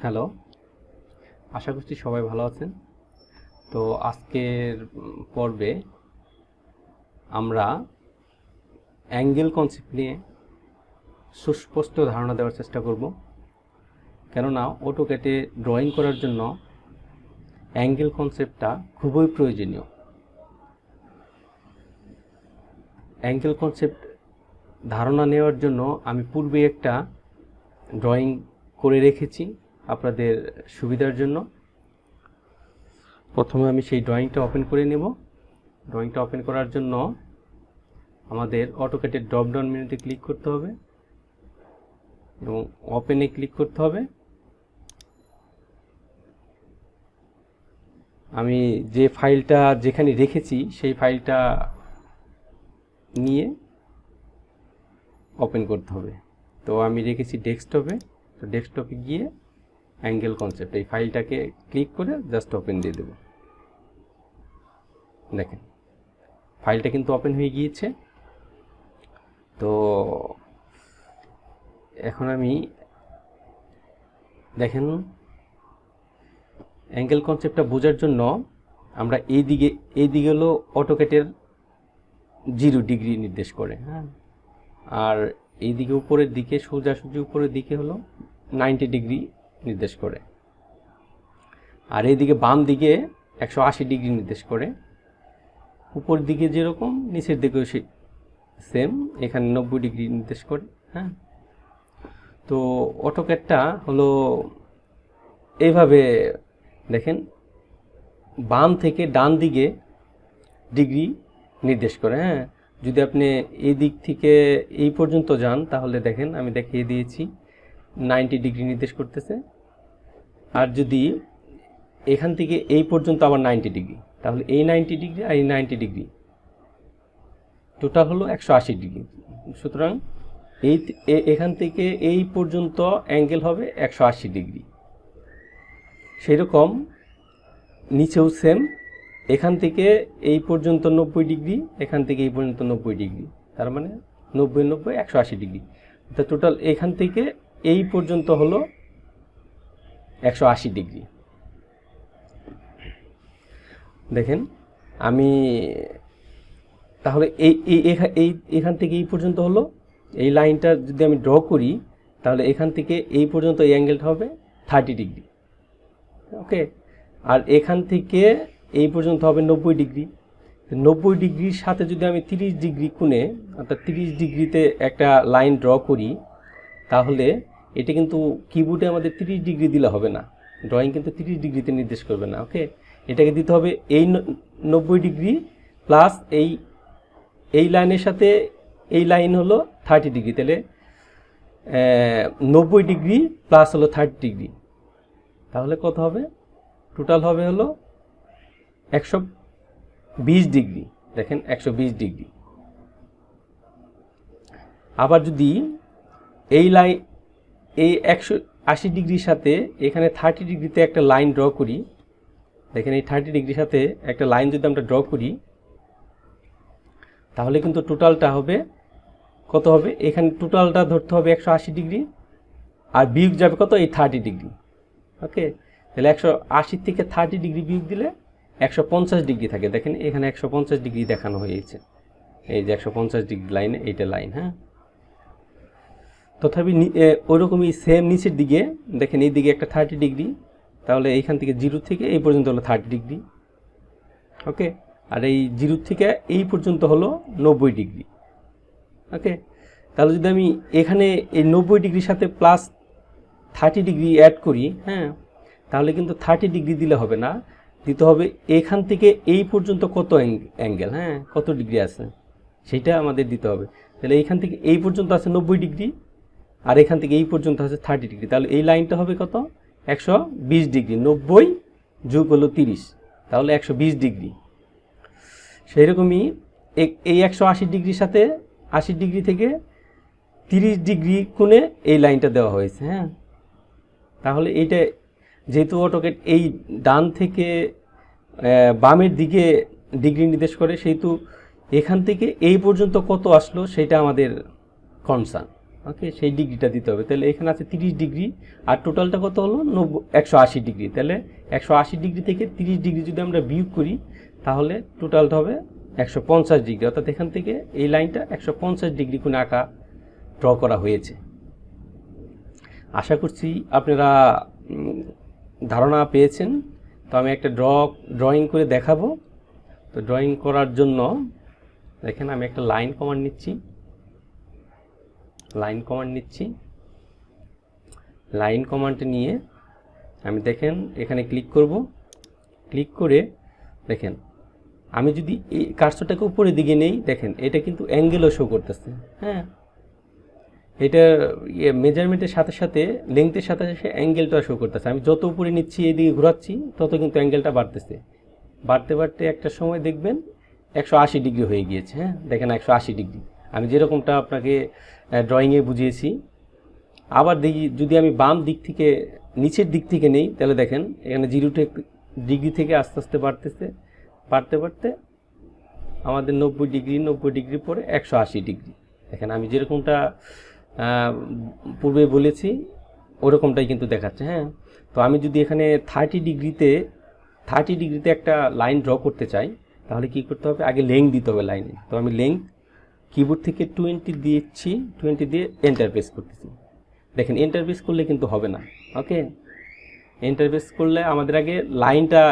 Hello. আশা করছি সবাই ভালো আছেন। তো আজকের পর্বে আমরা অ্যাঙ্গেল কনসেপ্ট নিয়ে সুস্পষ্ট ধারণা দেওয়ার চেষ্টা করব। কেননা অটোক্যাটে ড্রয়িং করার জন্য অ্যাঙ্গেল কনসেপ্টটা খুবই প্রয়োজনীয়। অ্যাঙ্গেল কনসেপ্ট ধারণা নেওয়ার জন্য আমি পূর্বে একটা ড্রয়িং করে রেখেছি। আপনাদের সুবিধার জন্য। প্রথমে আমি সেই ড্রয়িংটা ওপেন করে নেব। ড্রয়িংটা ওপেন করার জন্য আমাদের অটোকেটের ড্রপডাউন মেনুতে ক্লিক করতে হবে এবং ওপেনে ক্লিক করতে হবে। আমি যে ফাইলটা যেখানে রেখেছি সেই ফাইলটা নিয়ে ওপেন করতে হবে। তো আমি রেখেছি ডেস্কটপে তো ডেস্কটপে গিয়ে অ্যাঙ্গেল কনসেপ্ট এই ফাইলটাকে ক্লিক করে জাস্ট ওপেন দিয়ে দেব। দেখেন ফাইলটা কিন্তু ওপেন হয়ে গিয়েছে। তো এখন আমি দেখেন অ্যাঙ্গেল কনসেপ্টটা বোঝার জন্য আমরা এই দিকে এই দিকে হলো অটোকেটের জিরো ডিগ্রি নির্দেশ করে হ্যাঁ? আর এই দিকে উপরের দিকে সোজাসুজি উপরের দিকে হলো নাইনটি ডিগ্রি নির্দেশ করে। আর এইদিকে বাম দিকে একশো আশি ডিগ্রি নির্দেশ করে। উপর দিকে যেরকম, নিচের দিকেও সে সেম এখানে নব্বই ডিগ্রি নির্দেশ করে হ্যাঁ? তো অটোক্যাটটা হলো এইভাবে, দেখেন, বাম থেকে ডান দিকে ডিগ্রি নির্দেশ করে হ্যাঁ? যদি আপনি এই দিক থেকে এই পর্যন্ত যান, তাহলে দেখেন, আমি দেখিয়ে দিয়েছি। নাইনটি ডিগ্রি নির্দেশ করতেছে। আর যদি এখান থেকে এই পর্যন্ত আবার নাইনটি ডিগ্রি, তাহলে এই নাইনটি ডিগ্রি আর এই নাইনটি ডিগ্রি। টোটাল হলো একশো আশি ডিগ্রি। সুতরাং এই এখান থেকে এই পর্যন্ত অ্যাঙ্গেল হবে একশো আশি ডিগ্রি। সেরকম নিচেও সেম এখান থেকে এই পর্যন্ত নব্বই ডিগ্রি, এখান থেকে এই পর্যন্ত নব্বই ডিগ্রি। তার মানে নব্বই নব্বই একশো আশি ডিগ্রি। তা টোটাল এখান থেকে এই পর্যন্ত হলো একশো আশি ডিগ্রি। দেখেন, আমি তাহলে এই এই এখা- এই, এখান থেকে এই পর্যন্ত হলো। এই লাইনটা যদি আমি ড্র করি, তাহলে এখান থেকে এই পর্যন্ত এই অ্যাঙ্গেলটা হবে থার্টি ডিগ্রি। ওকে? আর এখান থেকে এই পর্যন্ত হবে নব্বই ডিগ্রি। নব্বই ডিগ্রির সাথে যদি আমি তিরিশ ডিগ্রি কোণে, অর্থাৎ তিরিশ ডিগ্রিতে একটা লাইন ড্র করি তাহলে এটা কিন্তু কিবোর্ডে আমাদের তিরিশ ডিগ্রি দিলে হবে না। ড্রয়িং কিন্তু তিরিশ ডিগ্রিতে নির্দেশ করবে না ওকে এটাকে দিতে হবে এই নব্বই ডিগ্রি প্লাস এই এই লাইনের সাথে এই লাইন হলো থার্টি ডিগ্রি তাহলে নব্বই ডিগ্রি প্লাস হলো থার্টি ডিগ্রি তাহলে কত হবে? টোটাল হবে হলো একশো বিশ ডিগ্রি দেখেন, একশো বিশ ডিগ্রি আবার যদি এই লাইন এই একশো আশি ডিগ্রির সাথে এখানে থার্টি ডিগ্রিতে একটা লাইন ড্র করি। দেখেন এই থার্টি ডিগ্রির সাথে একটা লাইন যদি আমরা ড্র করি, তাহলে কিন্তু টোটালটা হবে, কত হবে? এখানে টোটালটা ধরতে হবে একশো আশি ডিগ্রি, আর বিয়োগ যাবে কত? এই থার্টি ডিগ্রি। ওকে তাহলে একশো আশি থেকে থার্টি ডিগ্রি বিয়োগ দিলে একশো পঞ্চাশ ডিগ্রি থাকে। দেখেন এখানে একশো পঞ্চাশ ডিগ্রি দেখানো হয়েছে। এই যে একশো পঞ্চাশ ডিগ্রি লাইনে এইটা লাইন হ্যাঁ? তথাপি ওইরকমই সেম নিচের দিকে, দেখেন এই দিকে একটা থার্টি ডিগ্রি তাহলে এইখান থেকে জিরো থেকে এই পর্যন্ত হলো থার্টি ডিগ্রি ওকে আর এই জিরো থেকে এই পর্যন্ত হলো নব্বই ডিগ্রি ওকে তাহলে যদি আমি এখানে এই নব্বই ডিগ্রির সাথে প্লাস থার্টি ডিগ্রি অ্যাড করি হ্যাঁ তাহলে কিন্তু থার্টি ডিগ্রি দিলে হবে না, দিতে হবে এখান থেকে এই পর্যন্ত কত অ্যাঙ্গেল হ্যাঁ কত ডিগ্রি আছে সেইটা আমাদের দিতে হবে। তাহলে এইখান থেকে এই পর্যন্ত আছে নব্বই ডিগ্রি আর এখান থেকে এই পর্যন্ত আছে থার্টি ডিগ্রি তাহলে এই লাইনটা হবে কত? একশো বিশ ডিগ্রি নব্বই যোগ হলো তিরিশ। তাহলে একশো বিশ ডিগ্রি সেই রকমই এই একশো আশি ডিগ্রির সাথে আশি ডিগ্রি থেকে তিরিশ ডিগ্রি কোণে এই লাইনটা দেওয়া হয়েছে হ্যাঁ? তাহলে এইটা যেহেতু অটোকেট এই ডান থেকে বামের দিকে ডিগ্রি নির্দেশ করে, সেহেতু এখান থেকে এই পর্যন্ত কত আসলো সেটা আমাদের কনসার্ন ওকে, সেই ডিগ্রিটা দিতে হবে। তাহলে এখানে আছে তিরিশ ডিগ্রি, আর টোটালটা কত হলো? নব্বই একশো আশি ডিগ্রি। তাহলে একশো আশি ডিগ্রি থেকে তিরিশ ডিগ্রি যদি আমরা বিয়োগ করি, তাহলে টোটালটা হবে একশো পঞ্চাশ ডিগ্রি। অর্থাৎ এখান থেকে এই লাইনটা একশো পঞ্চাশ ডিগ্রি কোণে আঁকা ড্র করা হয়েছে। আশা করছি আপনারা ধারণা পেয়েছেন। তো আমি একটা ড্র ড্রয়িং করে দেখাবো। তো ড্রয়িং করার জন্য, দেখেন আমি একটা লাইন কমান্ড নিচ্ছি। লাইন কমান্ড নিচ্ছি। লাইন কমান্ড নিয়ে আমি দেখেন, এখানে ক্লিক করব। ক্লিক করে দেখেন, আমি যদি এই কার্সরটাকে উপরের দিকে নেই, দেখেন, এটা কিন্তু অ্যাঙ্গেলও শো করতেছে। হ্যাঁ এটা ইয়ে মেজারমেন্টের সাথে সাথে লেংথের সাথে সাথে অ্যাঙ্গেলটা শো করতেছে। আমি যত উপরে নিচ্ছি, এদিকে ঘোরাচ্ছি, তত কিন্তু অ্যাঙ্গেলটা বাড়তেছে। বাড়তে বাড়তে একটা সময় দেখবেন, একশো আশি ডিগ্রি হয়ে গিয়েছে। হ্যাঁ দেখেন একশো আশি ডিগ্রি আমি যেরকমটা আপনাকে ড্রয়িংয়ে বুঝিয়েছি। আবার দেখি, যদি আমি বাম দিক থেকে, নিচের দিক থেকে নেই, তাহলে দেখেন, এখানে জিরো ডিগ্রি থেকে আস্তে আস্তে বাড়তেছে। বাড়তে বাড়তে আমাদের নব্বই ডিগ্রি নব্বই ডিগ্রি পরে একশো আশি ডিগ্রি। দেখেন, আমি যেরকমটা পূর্বে বলেছি, ওরকমটাই কিন্তু দেখাচ্ছে হ্যাঁ? তো আমি যদি এখানে থার্টি ডিগ্রিতে থার্টি ডিগ্রিতে একটা লাইন ড্র করতে চাই, তাহলে কি করতে হবে? আগে লেংথ দিতে হবে লাইনে তো আমি লেংথ কিবোর্ড থেকে টোয়েন্টি দিচ্ছি টোয়েন্টি দিয়ে এন্টার প্রেস করতেছি। দেখেন এন্টার প্রেস করলে কিন্তু হবে না ওকে এন্টার প্রেস করলে আমাদের আগে লাইনটা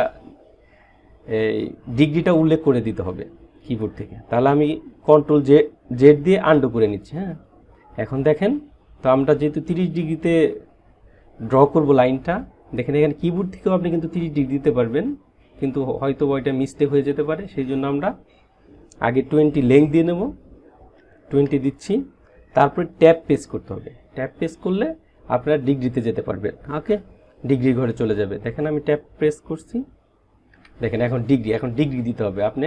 এই ডিগ্রিটা উল্লেখ করে দিতে হবে কিবোর্ড থেকে। তাহলে আমি কন্ট্রোল জে জেড দিয়ে আন্ডু করে নিচ্ছি হ্যাঁ? এখন দেখেন, তো আমরা যেহেতু তিরিশ ডিগ্রিতে ড্র করব লাইনটা দেখেন এখানে কিবোর্ড থেকেও আপনি কিন্তু তিরিশ ডিগ্রি দিতে পারবেন, কিন্তু হয়তো ওইটা মিস্টেক হয়ে যেতে পারে, সেই জন্য আমরা আগে টোয়েন্টি লেংথ দিয়ে নেব। টোয়েন্টি দিচ্ছি, তারপরে ট্যাপ পেস করতে হবে। ট্যাপ পেস করলে আপনারা ডিগ্রিতে যেতে পারবেন, ওকে? ডিগ্রি ঘরে চলে যাবে। দেখেন আমি ট্যাপ প্রেস করছি। দেখেন এখন ডিগ্রি এখন ডিগ্রি দিতে হবে আপনি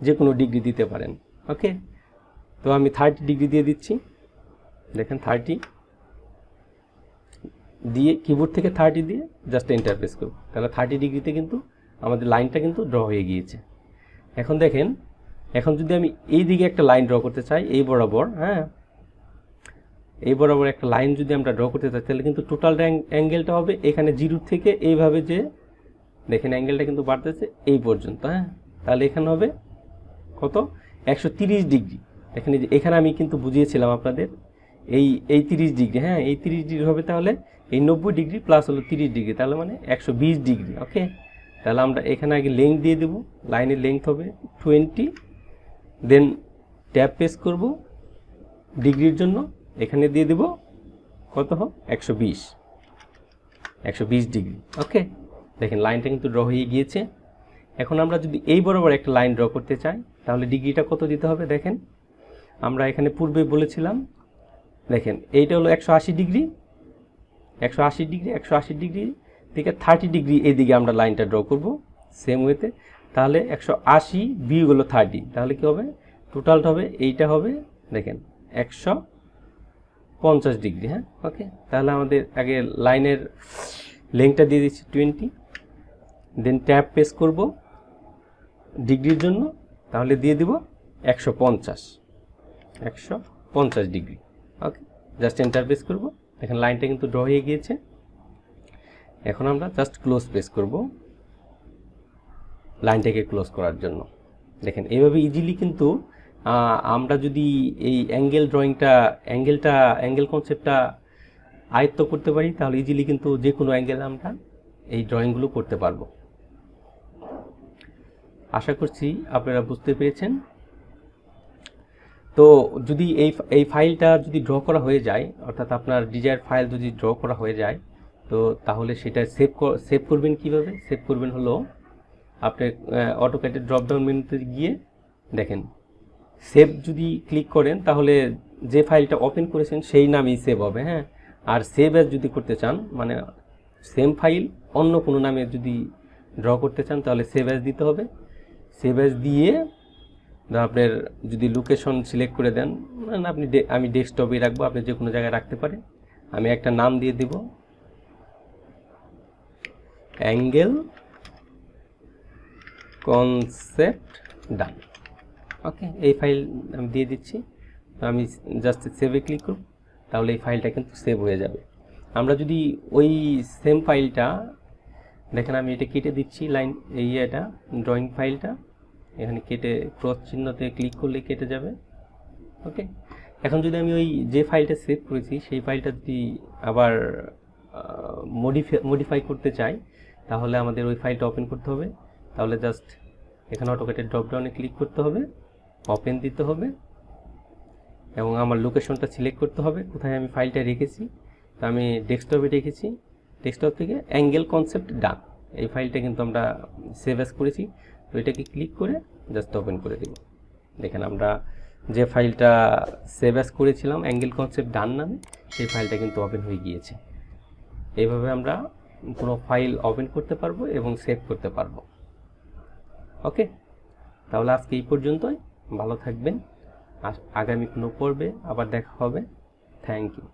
যে কোনো ডিগ্রি দিতে পারেন, ওকে? তো আমি থার্টি ডিগ্রি দিয়ে দিচ্ছি। দেখেন থার্টি দিয়ে কিবোর্ড থেকে থার্টি দিয়ে জাস্ট এন্টার প্রেস করব। তাহলে থার্টি ডিগ্রিতে কিন্তু আমাদের লাইনটা কিন্তু ড্র হয়ে গিয়েছে। এখন দেখেন এখন যদি আমি এই দিকে একটা লাইন ড্র করতে চাই, এই বরাবর হ্যাঁ এই বরাবর একটা লাইন যদি আমরা ড্র করতে চাই, তাহলে কিন্তু টোটাল অ্যাঙ্গেলটা হবে এখানে জিরো থেকে এইভাবে যে, দেখেন অ্যাঙ্গেলটা কিন্তু বাড়তেছে এই পর্যন্ত হ্যাঁ তাহলে এখানে হবে কত? একশো ডিগ্রি এখানে যে এখানে আমি কিন্তু বুঝিয়েছিলাম আপনাদের, এই এই তিরিশ ডিগ্রি হ্যাঁ এই তিরিশ ডিগ্রি হবে তাহলে এই নব্বই ডিগ্রি প্লাস হলো তিরিশ ডিগ্রি তাহলে মানে একশো বিশ ডিগ্রি ওকে তাহলে আমরা এখানে আগে লেংথ দিয়ে দেবো লাইনের লেংথ হবে টোয়েন্টি দেন ট্যাপ পেস করব। ডিগ্রির জন্য এখানে দিয়ে দেব। কত হোক একশো বিশ। একশো বিশ ডিগ্রি ওকে দেখেন লাইনটা কিন্তু ড্র হয়ে গিয়েছে। এখন আমরা যদি এই বরাবর একটা লাইন ড্র করতে চাই, তাহলে ডিগ্রিটা কত দিতে হবে দেখেন? আমরা এখানে পূর্বে বলেছিলাম, দেখেন এইটা হলো একশো আশি ডিগ্রি একশো আশি ডিগ্রি একশো আশি ডিগ্রি থেকে থার্টি ডিগ্রি এদিকে আমরা লাইনটা ড্র করব। সেম ওয়েতে তাহলে একশো আশি বিয়োগ হলো থার্টি তাহলে কী হবে? টোটালটা হবে এইটা হবে, দেখেন, একশো পঞ্চাশ ডিগ্রি হ্যাঁ? ওকে তাহলে আমাদের আগে লাইনের লেংথটা দিয়ে দিচ্ছি টোয়েন্টি দেন ট্যাপ পেস করব ডিগ্রির জন্য, তাহলে দিয়ে দিব একশো পঞ্চাশ একশো পঞ্চাশ degree okay just enter press করব। দেখেন লাইনটা কিন্তু ড্র হয়ে গিয়েছে। এখন আমরা জাস্ট ক্লোজ প্রেস করব। লাইনটাকে ক্লোজ করার জন্য। দেখেন, এইভাবে ইজিলি কিন্তু আমরা যদি এই অ্যাঙ্গেল ড্রয়িংটা অ্যাঙ্গেলটা অ্যাঙ্গেল কনসেপ্টটা আয়ত্ত করতে পারি, তাহলে ইজিলি কিন্তু যে কোনো অ্যাঙ্গেল আমরা এই ড্রয়িংগুলো করতে পারব। আশা করছি আপনারা বুঝতে পেরেছেন। তো যদি এই এই ফাইলটা যদি ড্র করা হয়ে যায়, অর্থাৎ আপনার ডিজায়ার ফাইল যদি ড্র করা হয়ে যায়, তো তাহলে সেটা সেভ সেভ করবেন কীভাবে? সেভ করবেন হলো আপনি অটোক্যাটের ড্রপডাউন মেনুতে গিয়ে দেখেন। সেভ যদি ক্লিক করেন, তাহলে যে ফাইলটা ওপেন করেছেন, সেই নামেই সেভ হবে হ্যাঁ? আর সেভ অ্যাজ যদি করতে চান মানে সেম ফাইল অন্য কোনো নামে যদি ড্র করতে চান, তাহলে সেভ অ্যাজ দিতে হবে। সেভ অ্যাজ দিয়ে আপনার যদি লোকেশন সিলেক্ট করে দেন মানে আপনি আমি ডেস্কটপে রাখব, আপনি যে কোনো জায়গায় রাখতে পারেন। আমি একটা নাম দিয়ে দিব। অ্যাঙ্গেল কনসেপ্ট ডান ওকে এই ফাইল আমি দিয়ে দিচ্ছি। আমি জাস্ট সেভে ক্লিক করব, তাহলে এই ফাইলটা কিন্তু সেভ হয়ে যাবে। আমরা যদি ওই সেম ফাইলটা দেখেন আমি এটা কেটে দিচ্ছি লাইন এই এটা ড্রয়িং ফাইলটা এখানে কেটে ক্রস চিহ্নতে ক্লিক করলে কেটে যাবে। ওকে এখন যদি আমি ওই যে ফাইলটা সেভ করেছি, সেই ফাইলটা যদি আবার মডিফাই মডিফাই করতে চাই, তাহলে আমাদের ওই ফাইলটা ওপেন করতে হবে। তাহলে জাস্ট এখানে অটোকেটের ড্রপডাউনে ক্লিক করতে হবে ওপেন দিতে হবে, এবং আমার লোকেশনটা সিলেক্ট করতে হবে। কোথায় আমি ফাইলটা রেখেছি? তো আমি ডেস্কটপে রেখেছি। ডেস্কটপ থেকে অ্যাঙ্গেল কনসেপ্ট ডান এই ফাইলটা কিন্তু আমরা সেভ অ্যাস করেছি। তো এটাকে ক্লিক করে জাস্ট ওপেন করে দেব। দেখেন আমরা যে ফাইলটা সেভ অ্যাস করেছিলাম অ্যাঙ্গেল কনসেপ্ট ডান নামে, সেই ফাইলটা কিন্তু ওপেন হয়ে গিয়েছে। এইভাবে আমরা কোনো ফাইল ওপেন করতে পারব এবং সেভ করতে পারব। ওকে তাহলে আজকে এই পর্যন্তই। ভালো থাকবেন। আগামী কোনো পর্বে আবার দেখা হবে। Thank you